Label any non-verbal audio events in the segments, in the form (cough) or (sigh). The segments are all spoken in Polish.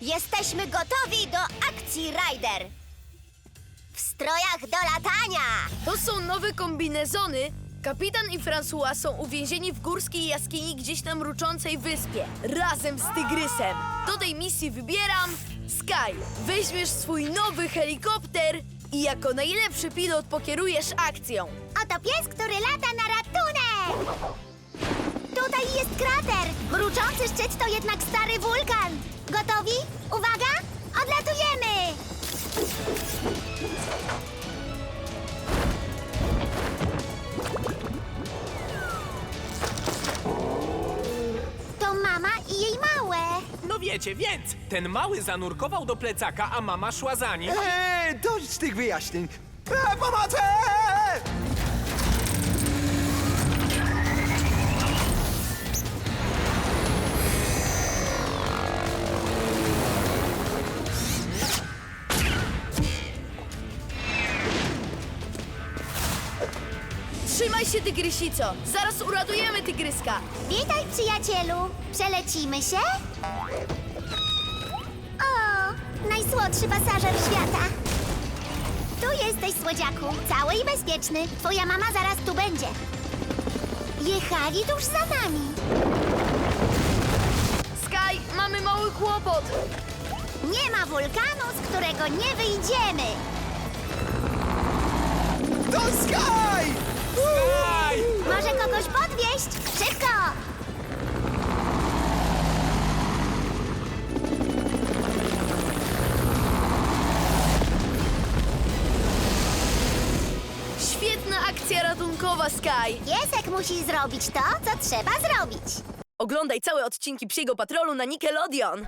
Jesteśmy gotowi do akcji, Ryder! W strojach do latania! To są nowe kombinezony. Kapitan i François są uwięzieni w górskiej jaskini gdzieś na mruczącej wyspie. Razem z Tygrysem. Do tej misji wybieram Sky. Weźmiesz swój nowy helikopter i jako najlepszy pilot pokierujesz akcją. Oto pies, który lata na ratunek! Tutaj jest krater! Mruczący szczyt to jednak stary wulkan! Gotowi? Uwaga! Odlatujemy! To mama i jej małe. No wiecie, więc ten mały zanurkował do plecaka, a mama szła za nim. Eee, dość tych wyjaśnień. E, pomocy! Się, Tygrysico. Zaraz uratujemy Tygryska. Witaj, przyjacielu! Przelecimy się? O, najsłodszy pasażer świata! Tu jesteś, słodziaku, cały i bezpieczny. Twoja mama zaraz tu będzie. Jechali tuż za nami. Sky, mamy mały kłopot. Nie ma wulkanu, z którego nie wyjdziemy. Sky. Piesek musi zrobić to, co trzeba zrobić. Oglądaj całe odcinki Psiego Patrolu na Nickelodeon.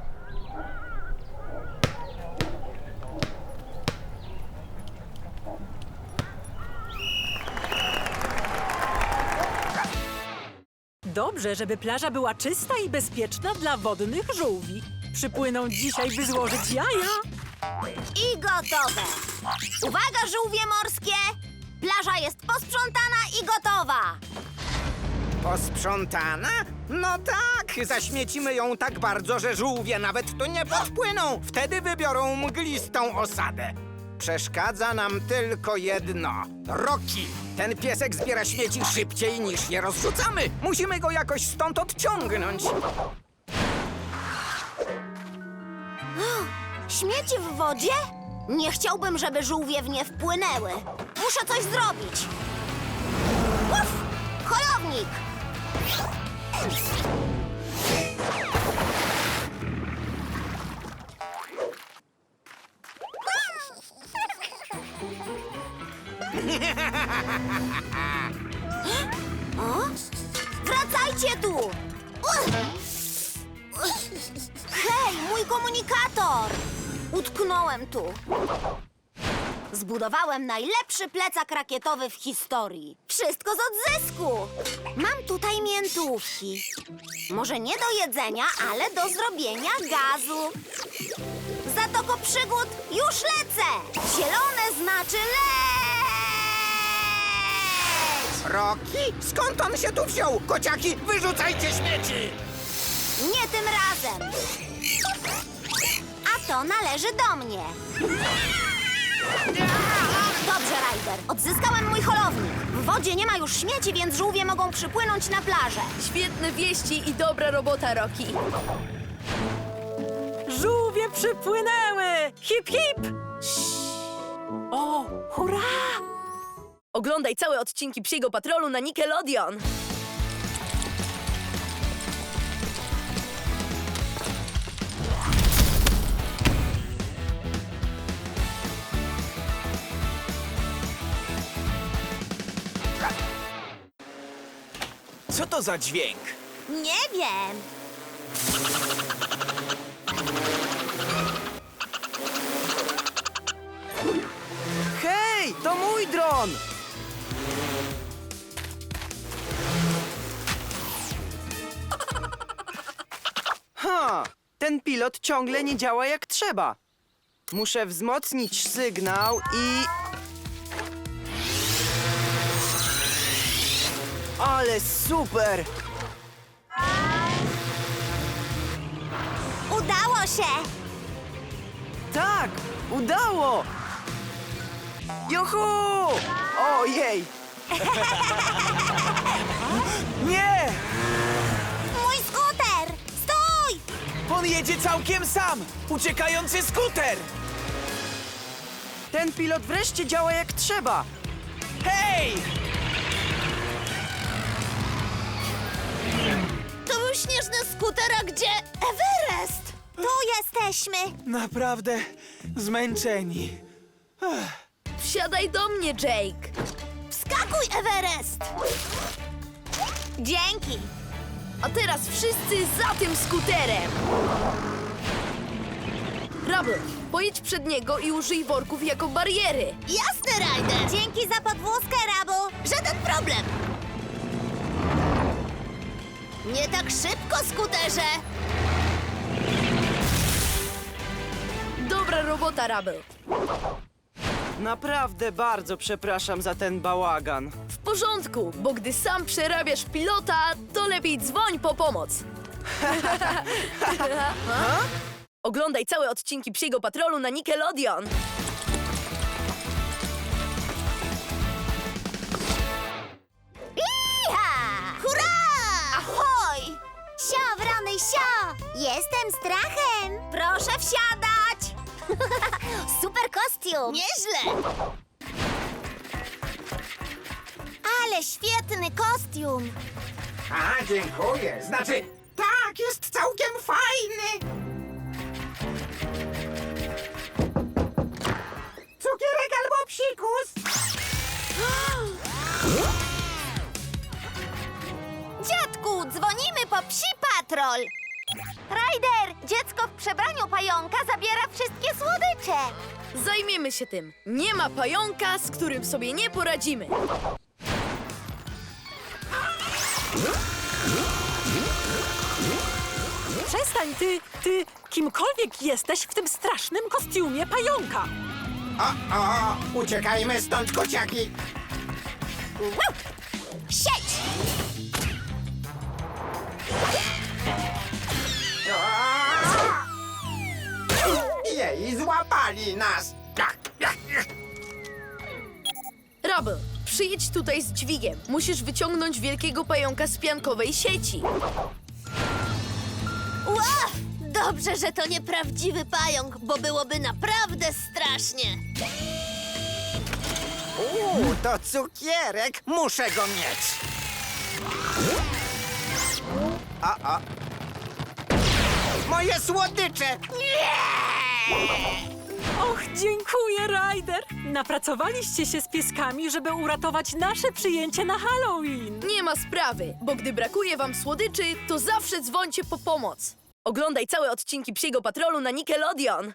Dobrze, żeby plaża była czysta i bezpieczna dla wodnych żółwi. Przypłyną dzisiaj, by złożyć jaja. I gotowe. Uwaga, żółwie morskie! Plaża jest posprzątana i gotowa. Posprzątana? No tak, zaśmiecimy ją tak bardzo, że żółwie nawet tu nie podpłyną. Wtedy wybiorą mglistą osadę. Przeszkadza nam tylko jedno. Roki! Ten piesek zbiera śmieci szybciej niż je rozrzucamy. Musimy go jakoś stąd odciągnąć. Śmieci w wodzie? Nie chciałbym, żeby żółwie w nie wpłynęły. Muszę coś zrobić. Uf! Holownik! (laughs) O? Wracajcie tu! Hej, mój komunikator! Utknąłem tu. Zbudowałem najlepszy plecak rakietowy w historii. Wszystko z odzysku. Mam tutaj miętówki. Może nie do jedzenia, ale do zrobienia gazu. Za toko przygód już lecę. Zielone znaczy leć! Roki? Skąd on się tu wziął? Kociaki, wyrzucajcie śmieci! Nie tym razem. To należy do mnie. Dobrze, Ryder. Odzyskałem mój holownik. W wodzie nie ma już śmieci, więc żółwie mogą przypłynąć na plażę. Świetne wieści i dobra robota, Rocky. Żółwie przypłynęły! Hip, hip! O, hurra! Oglądaj całe odcinki Psiego Patrolu na Nickelodeon. Co to za dźwięk? Nie wiem. Hej, to mój dron! Ha, ten pilot ciągle nie działa jak trzeba. Muszę wzmocnić sygnał i... Ale super! Udało się! Tak, udało! Juhu! Ojej! (laughs) Nie! Mój skuter! Stój! On jedzie całkiem sam! Uciekający skuter! Ten pilot wreszcie działa jak trzeba! Hej! Śnieżny skuter, a gdzie Everest? Tu jesteśmy! Naprawdę zmęczeni. Wsiadaj do mnie, Jake. Wskakuj, Everest! Dzięki! A teraz wszyscy za tym skuterem! Rubble, pojedź przed niego i użyj worków jako bariery. Jasne, Ryder! Dzięki za podwózkę, Rabu! Żaden problem! Nie tak szybko, skuterze! Dobra robota, Rubble. Naprawdę bardzo przepraszam za ten bałagan. W porządku, bo gdy sam przerabiasz pilota, to lepiej dzwoń po pomoc. (laughs) (laughs) Oglądaj całe odcinki Psiego Patrolu na Nickelodeon. Wrony, sio! Jestem strachem! Proszę wsiadać! (laughs) Super kostium! Nieźle! Ale świetny kostium! A, dziękuję. Znaczy, tak, jest całkiem fajny. Ryder, dziecko w przebraniu pająka zabiera wszystkie słodycze! Zajmiemy się tym. Nie ma pająka, z którym sobie nie poradzimy. Przestań, ty, ty, kimkolwiek jesteś w tym strasznym kostiumie pająka. O, o, uciekajmy stąd, kociaki. Sieć! Złapali nas. Rubble, przyjedź tutaj z dźwigiem. Musisz wyciągnąć wielkiego pająka z piankowej sieci. Ła! Dobrze, że to nieprawdziwy pająk, bo byłoby naprawdę strasznie. Uuu, to cukierek. Muszę go mieć. A, a. Moje słodycze! Och, dziękuję, Ryder. Napracowaliście się z pieskami, żeby uratować nasze przyjęcie na Halloween. Nie ma sprawy, bo gdy brakuje wam słodyczy, to zawsze dzwońcie po pomoc. Oglądaj całe odcinki Psiego Patrolu na Nickelodeon.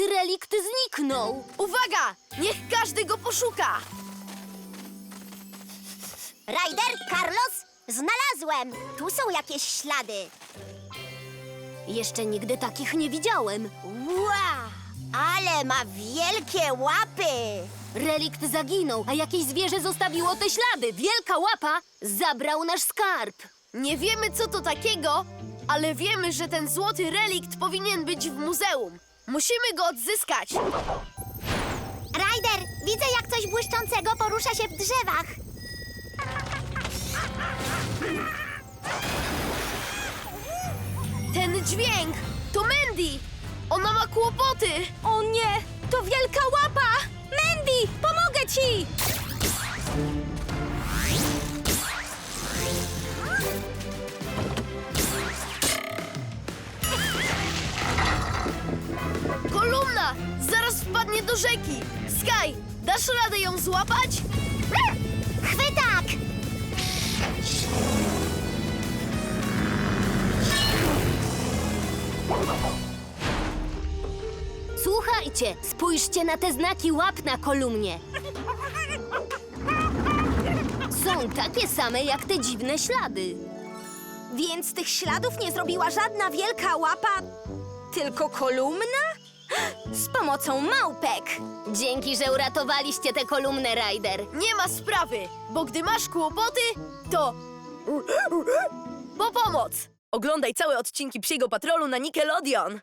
Złoty relikt zniknął. Uwaga! Niech każdy go poszuka! Ryder, Carlos, znalazłem. Tu są jakieś ślady. Jeszcze nigdy takich nie widziałem. Ła! Ale ma wielkie łapy! Relikt zaginął, a jakieś zwierzę zostawiło te ślady. Wielka łapa zabrał nasz skarb. Nie wiemy, co to takiego, ale wiemy, że ten złoty relikt powinien być w muzeum. Musimy go odzyskać. Ryder, widzę jak coś błyszczącego porusza się w drzewach. Ten dźwięk to Mandy! Ona ma kłopoty! O nie, to wielka do rzeki! Sky, dasz radę ją złapać? Chwytak! Słuchajcie, spójrzcie na te znaki łap na kolumnie. Są takie same jak te dziwne ślady. Więc tych śladów nie zrobiła żadna wielka łapa, tylko kolumna? Z pomocą małpek. Dzięki, że uratowaliście tę kolumnę, Ryder. Nie ma sprawy, bo gdy masz kłopoty, to... Po pomoc! Oglądaj całe odcinki Psiego Patrolu na Nickelodeon.